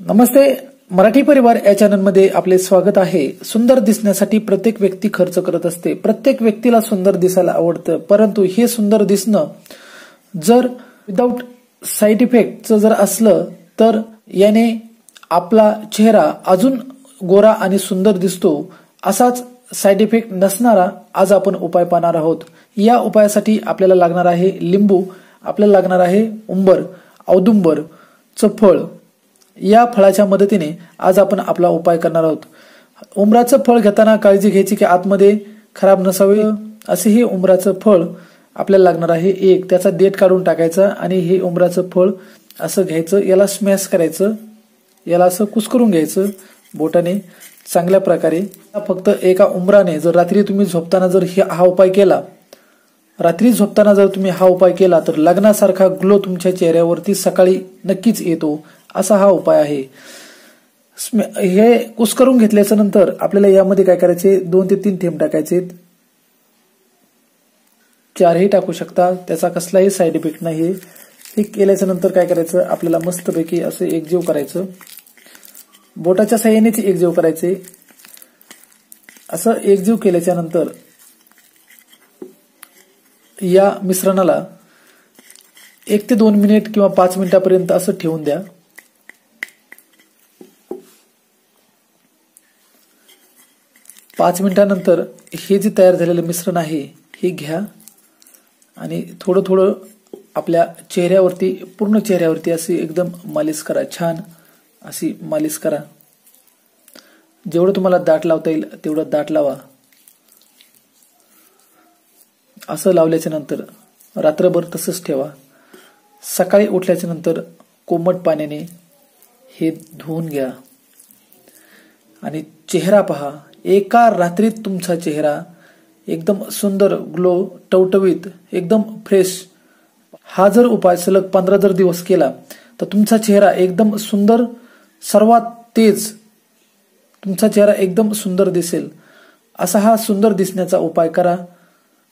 नमस्ते. मराठी परिवार या चॅनलमध्ये आपले स्वागत आहे. सुंदर दिसण्यासाठी प्रत्येक व्यक्ती खर्च करत असते. प्रत्येक व्यक्तीला सुंदर दिसायला आवडतं. परंतु हे सुंदर दिसणं जर विदाऊट साईड इफेक्टचं जर असलं तर याने आपला चेहरा अजून गोरा आणि सुंदर दिसतो. असाच साईड इफेक्ट नसणारा आज आपण उपाय पाहणार आहोत. या उपायासाठी आपल्याला लागणार आहे लिंबू आपल्याला लागणार आहे उंबर औदुंबर फळ या फळाच्या मदतीने आज आपण आपला उपाय करणार आहोत. उमराचं फळ घेताना काळजी घ्यायची की आतमध्ये खराब नसावे असे हे उमराचं फळ आपल्याला लागणार आहे. एक त्याचा देठ काढून टाकायचा आणि हे उमराचं फळ असं घ्यायचं याला स्मॅश करायचं याला असं कुसकरून घ्यायचं बोटाने चांगल्या प्रकारे. फक्त एका उमराने जर रात्री तुम्ही झोपताना जर हा उपाय केला रात्री झोपताना जर तुम्ही हा उपाय केला तर लग्नासारखा ग्लो तुमच्या चेहऱ्यावरती सकाळी नक्कीच येतो. असा हा उपाय आहे. हे कुस्करून घेतल्याच्या नंतर आपल्याला यामध्ये काय करायचे? दोन ते तीन थेंब टाकायचे. चारही टाकू शकता. त्याचा कसलाही साईड इफेक्ट नाही हे केल्याच्यानंतर काय करायचं? आपल्याला मस्तपैकी असं एकजीव करायचं. बोटाच्या साह्यानेच एकजीव करायचे. असं एकजीव केल्याच्यानंतर या मिश्रणाला एक ते दोन मिनिट किंवा पाच मिनिटापर्यंत असं ठेवून द्या. पाच मिनिटानंतर हे जे तयार झालेलं मिश्रण आहे हे घ्या आणि थोडं थोडं आपल्या चेहऱ्यावरती पूर्ण चेहऱ्यावरती अशी एकदम मालिश करा छान अशी मालिश करा. जेवढं तुम्हाला दाट लावता येईल तेवढं दाट लावा. असं लावल्याच्या नंतर रात्रभर तसंच ठेवा. सकाळी उठल्याच्या नंतर कोमट पाण्याने हे धुवून घ्या. आणि चेहरा पहा एका रात्रीत तुमचा चेहरा एकदम सुंदर ग्लो टवटवीत एकदम फ्रेश. हा जर उपाय सलग पंधरा जर दिवस केला तर तुमचा चेहरा एकदम सुंदर सर्वात तेज तुमचा चेहरा एकदम सुंदर दिसेल. असा हा सुंदर दिसण्याचा उपाय करा.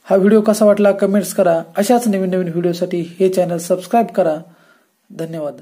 हा व्हिडिओ कसा वाटला कमेंट्स करा. अशाच नवीन नवीन व्हिडिओसाठी हे चॅनल सबस्क्राईब करा. धन्यवाद.